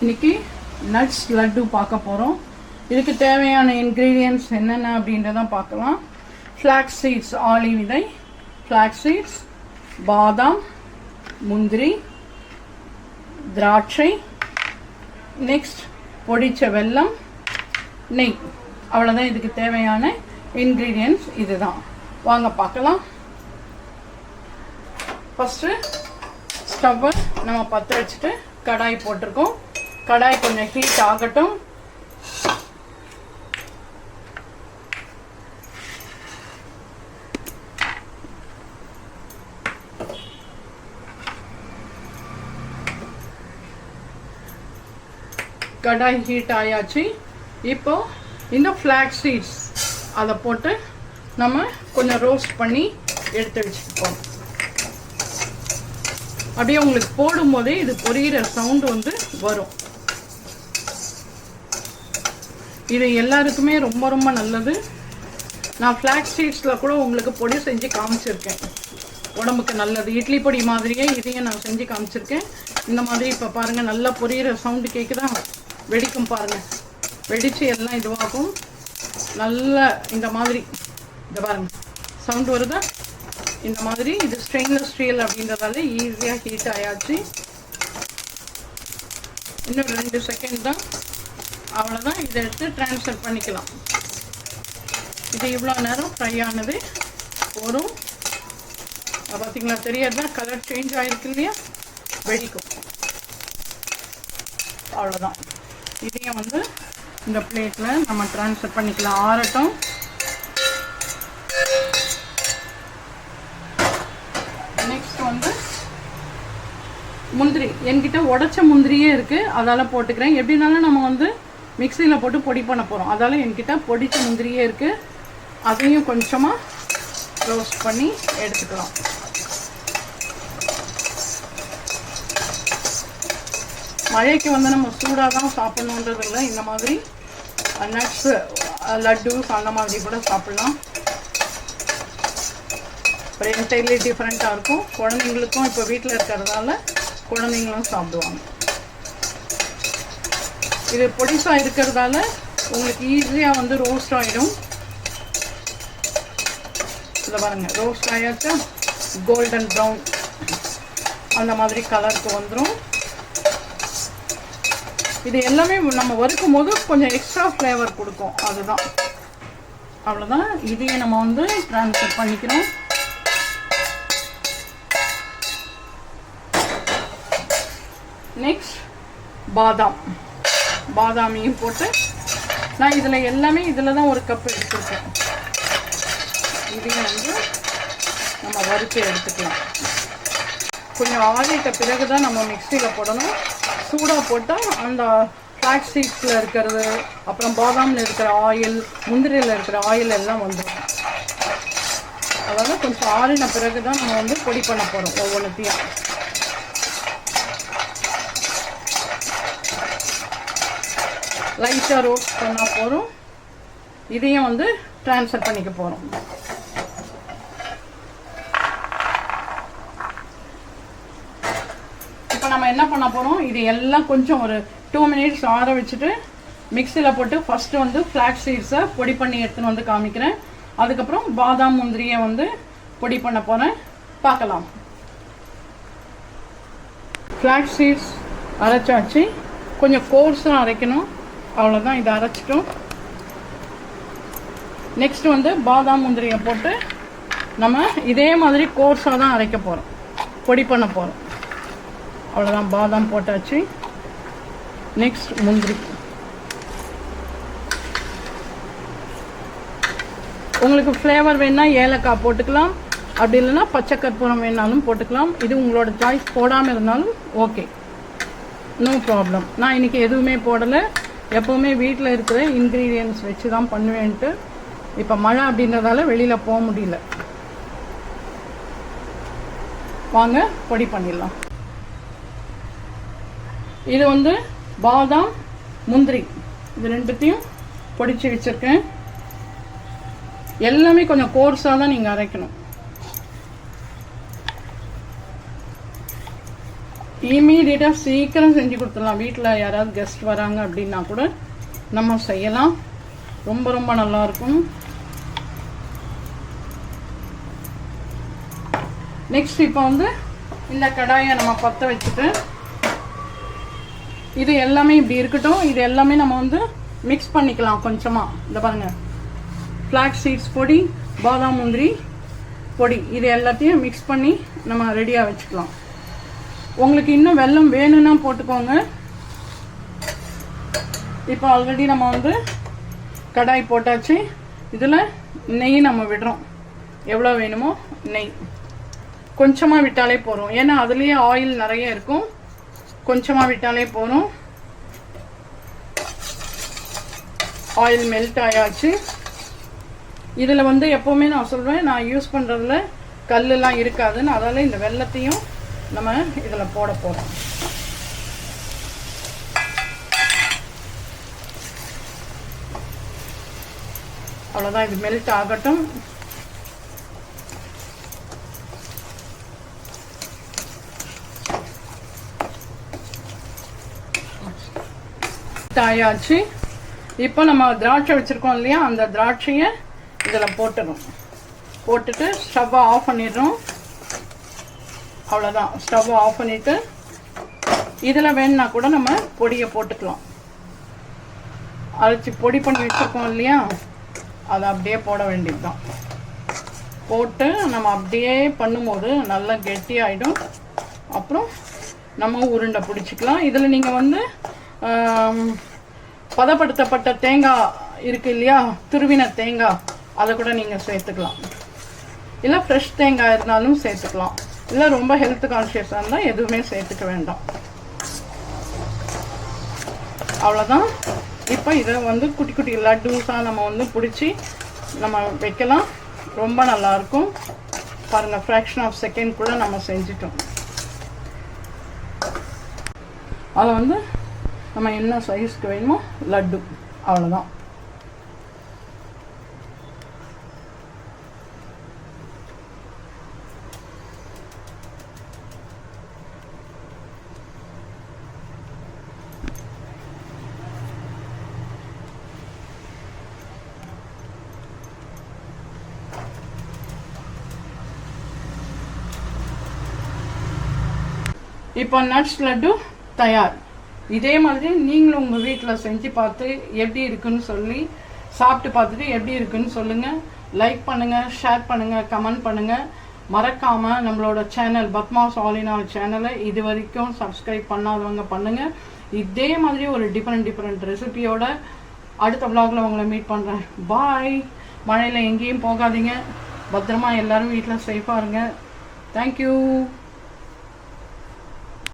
இன்னைக்கு நட்ஸ் லட்டு பார்க்க போகிறோம் இதுக்கு தேவையான இன்க்ரீடியன்ட்ஸ் என்னென்ன அப்படின்றதான் பார்க்கலாம். ஃப்ளாக்ஸ் சீட்ஸ் ஆலி விதை ஃப்ளாக்ஸ் சீட்ஸ் பாதாம் முந்திரி திராட்சை. நெக்ஸ்ட் பொடிச்ச வெல்லம் நெய். அவ்வளோதான் இதுக்கு தேவையான இன்க்ரீடியன்ட்ஸ் இதுதான். வாங்க பார்க்கலாம். ஃபஸ்ட்டு ஸ்டவ்வை நம்ம பற்ற வச்சுட்டு கடாய் போட்டிருக்கோம். கடாய் கொஞ்சம் ஹீட் ஆகட்டும். கடாய் ஹீட் ஆயாச்சு. இப்போ இந்த ஃப்ளாக் சீட்ஸ் அதை போட்டு நம்ம கொஞ்சம் ரோஸ்ட் பண்ணி எடுத்து வச்சுப்போம். அப்படியே உங்களுக்கு போடும்போதே இது பொரியிற சவுண்டு வந்து வரும். இது எல்லாருக்குமே ரொம்ப ரொம்ப நல்லது. நான் ஃப்ளாக் சீட்ஸில் கூட உங்களுக்கு பொடி செஞ்சு காமிச்சிருக்கேன். உடம்புக்கு நல்லது. இட்லி பொடி மாதிரியே இதையும் நான் செஞ்சு காமிச்சிருக்கேன். இந்த மாதிரி இப்போ பாருங்கள் நல்லா பொரியிற சவுண்டு கேட்குதா வெடிக்கும் பாருங்கள் வெடித்து எல்லாம் இதுவாகும். நல்ல இந்த மாதிரி இந்த பாருங்க. சவுண்டு வருதா? இந்த மாதிரி இது ஸ்டெயின்லெஸ் ஸ்டீல் அப்படின்றதால ஈஸியாக ஹீட் ஆயாச்சு. இன்னும் ரெண்டு செகண்ட் தான். அவ்வளோதான் இதை எடுத்து ட்ரான்ஸ்ஃபர் பண்ணிக்கலாம். இது இவ்வளோ நேரம் ஃப்ரை ஆனது. போதும். பார்த்தீங்களா தெரியாதா? கலர் சேஞ்ச் ஆகிருக்கு இல்லையா? வெடிக்கும். அவ்வளோதான் இதையும் வந்து இந்த பிளேட்டில் நம்ம ட்ரான்ஸ்ஃபர் பண்ணிக்கலாம். ஆறட்டும். நெக்ஸ்ட் வந்து முந்திரி. என்கிட்ட உடச்ச முந்திரியே இருக்குது அதால் போட்டுக்கிறேன். எப்படினாலும் நம்ம வந்து மிக்சியில் போட்டு பொடி பண்ண போகிறோம் அதால் என்கிட்ட பொடிச்ச முந்திரியே இருக்குது அதையும் கொஞ்சமாக ரோஸ்ட் பண்ணி எடுத்துக்கலாம். மழைக்கு வந்து நம்ம சூடாக தான் சாப்பிட்ணுன்றது இல்லை. இந்த மாதிரி நட்ஸு லட்டூஸ் அந்த மாதிரி கூட சாப்பிட்லாம். ஒரு என்டைர்லி டிஃப்ரெண்ட்டாக இருக்கும். குழந்தைங்களுக்கும் இப்போ வீட்டில் இருக்கிறதால குழந்தைங்களும் சாப்பிடுவாங்க. இது பொடிசாக இருக்கிறதால உங்களுக்கு ஈஸியாக வந்து ரோஸ்ட் ஆகிடும் இதை பாருங்கள் ரோஸ்ட் ஆயாச்சா? கோல்டன் ப்ரௌன் அந்த மாதிரி கலருக்கு வந்துடும் இது எல்லாமே நம்ம வறுக்கும் போது கொஞ்சம் எக்ஸ்ட்ரா ஃப்ளேவர் கொடுக்கும். அதுதான். அவ்வளோதான் இதையே நம்ம வந்து ட்ரான்ஸ்ஃபர் பண்ணிக்கிறோம். நெக்ஸ்ட் பாதாம். பாதாமியும் போட்டு நான் இதில் எல்லாமே இதில் தான் ஒரு கப் எடுத்துருக்கேன். இதையும் வந்து நம்ம வறுத்து எடுத்துக்கலாம். கொஞ்சம் ஆறிட்ட பிறகு தான் நம்ம மிக்சியில் போடணும். சூடாக போட்டால் அந்த ஃப்ளாக் சீட்ஸில் இருக்கிறது அப்புறம் பாதாமில் இருக்கிற ஆயில் முந்திரியில் இருக்கிற ஆயில் எல்லாம் வந்துடும் அதாவது கொஞ்சம் ஆறின பிறகு தான் நம்ம வந்து பொடி பண்ண போகிறோம் ஒவ்வொன்றுத்தையும் லைட்டாக ரோஸ்ட் பண்ணால் போதும். இதையும் வந்து ட்ரான்ஸ்ஃபர் பண்ணிக்க போகிறோம் இப்போ நம்ம என்ன பண்ண போகிறோம் இது எல்லாம் கொஞ்சம் ஒரு டூ மினிட்ஸ் ஆற வச்சுட்டு மிக்சியில் போட்டு ஃபஸ்ட்டு வந்து ஃப்ளாக் சீட்ஸை பொடி பண்ணி எடுத்துன்னு வந்து காமிக்கிறேன். அதுக்கப்புறம் பாதாம் முந்திரியை வந்து பொடி பண்ண போகிறேன் பார்க்கலாம். ஃப்ளாக் சீட்ஸ் அரைச்சாச்சு. கொஞ்சம் கோர்ஸாக அரைக்கணும். அவ்வளோதான் இதை அரைச்சிட்டோம். நெக்ஸ்ட் வந்து பாதாம் முந்திரியை போட்டு நம்ம இதே மாதிரி கோர்ஸாக தான் அரைக்க போகிறோம் பொடி பண்ண போகிறோம் அவ்வளோதான் பாதாம் போட்டாச்சு. நெக்ஸ்ட் முந்திரி. உங்களுக்கு ஃப்ளேவர் வேணால் ஏலக்காய் போட்டுக்கலாம். அப்படி இல்லைன்னா பச்சை கற்பூரம் வேணாலும் போட்டுக்கலாம். இது உங்களோட சாய்ஸ் போடாமல் இருந்தாலும் ஓகே நோ ப்ராப்ளம் நான் இன்றைக்கி எதுவுமே போடலை. எப்போவுமே வீட்டில் இருக்கிற இன்க்ரீடியன்ஸ் வச்சு தான் பண்ணுவேன்ட்டு. இப்போ மழை அப்படின்றதால வெளியில் போக முடியல. வாங்க பொடி பண்ணிடலாம். இது வந்து பாதாம் முந்திரி. இது ரெண்டுத்தையும் பொடிச்சு வச்சுருக்கேன். எல்லாமே கொஞ்சம் கோர்ஸாக தான் நீங்கள் அரைக்கணும். இமீடியட்டாக சீக்கிரம் செஞ்சு கொடுத்துடலாம். வீட்டில் யாராவது கெஸ்ட் வராங்க அப்படின்னா கூட நம்ம செய்யலாம். ரொம்ப ரொம்ப நல்லாயிருக்கும் நெக்ஸ்ட் இப்போ வந்து இந்த கடாயை நம்ம பற்ற வச்சுட்டு இது எல்லாமே இப்படி இருக்கட்டும். இது எல்லாமே நம்ம வந்து மிக்ஸ் பண்ணிக்கலாம் கொஞ்சமாக இந்த பாருங்கள் ஃப்ளாக் சீட்ஸ் பொடி பாதாம் முந்திரி பொடி. இது எல்லாத்தையும் மிக்ஸ் பண்ணி நம்ம ரெடியாக வச்சுக்கலாம். உங்களுக்கு இன்னும் வெல்லம் வேணும்னா போட்டுக்கோங்க. இப்போ ஆல்ரெடி நம்ம வந்து கடாய் போட்டாச்சு. இதில் நெய் நம்ம விடுறோம். எவ்வளோ வேணுமோ நெய். கொஞ்சமாக விட்டாலே போகிறோம் ஏன்னா அதுலேயே ஆயில் நிறைய இருக்கும். கொஞ்சமாக விட்டாலே போகிறோம் ஆயில் மெல்ட் ஆயாச்சு. இதில் வந்து எப்போவுமே நான் சொல்வேன் நான் யூஸ் பண்ணுறதுல கல்லெலாம் இருக்காதுன்னு அதால் இந்த வெள்ளத்தையும் நம்ம இதில் போட போகிறோம் அவ்வளோதான் இது மெல்ட் ஆகட்டும். ஆயாச்சு இப்போ நம்ம திராட்சை வச்சுருக்கோம் இல்லையா அந்த திராட்சையை இதில் போட்டுடும் போட்டுட்டு ஸ்டவ்வை ஆஃப் பண்ணிடுறோம். அவ்வளோதான் ஸ்டவ்வை ஆஃப் பண்ணிவிட்டு இதில் வேணுன்னா கூட நம்ம பொடியை போட்டுக்கலாம். அரைச்சி பொடி பண்ணி வச்சுருக்கோம் இல்லையா? அதை அப்படியே போட வேண்டியது தான் போட்டு நம்ம அப்படியே பண்ணும்போது நல்லா கெட்டியாயிடும். அப்புறம் நம்ம உருண்டை பிடிச்சிக்கலாம். இதில் நீங்கள் வந்து பதப்படுத்தப்பட்ட தேங்காய் இருக்கு இல்லையா? துருவின தேங்காய் அதை கூட நீங்கள் சேர்த்துக்கலாம். இல்லை ஃப்ரெஷ் தேங்காய் இருந்தாலும் சேர்த்துக்கலாம். இல்லை ரொம்ப ஹெல்த் கான்ஷியஸாக இருந்தால் எதுவுமே சேர்த்துக்க வேண்டாம். அவ்வளோதான் இப்போ இதை வந்து குட்டி குட்டி லட்டுஸாக நம்ம வந்து பிடிச்சி நம்ம வைக்கலாம். ரொம்ப நல்லாயிருக்கும் பாருங்கள் ஃப்ராக்ஷன் ஆஃப் செகண்ட் கூட நம்ம செஞ்சிட்டோம். அதை வந்து நம்ம என்ன சைஸ்க்கு வேணுமோ லட்டு. அவ்வளோதான் இப்போ நட்ஸ் லட்டு தயார். இதே மாதிரி நீங்களும் உங்கள் வீட்டில் செஞ்சு பார்த்து எப்படி இருக்குன்னு சொல்லி சாப்பிட்டு பார்த்துட்டு எப்படி இருக்குன்னு சொல்லுங்கள் லைக் பண்ணுங்கள் ஷேர் பண்ணுங்கள் கமெண்ட் பண்ணுங்கள் மறக்காமல் நம்மளோட சேனல் பத்மாஸ் ஆலினால் சேனலை இது வரைக்கும் சப்ஸ்கிரைப் பண்ணாதவங்க பண்ணுங்கள் இதே மாதிரி ஒரு டிஃப்ரெண்ட் டிஃப்ரெண்ட் ரெசிபியோட அடுத்த vlogல உங்களை மீட் பண்ணுறேன் பாய் மழையில் எங்கேயும் போகாதீங்க. பத்திரமா எல்லாரும் வீட்டில் சேஃபாக இருங்க. தேங்க்யூ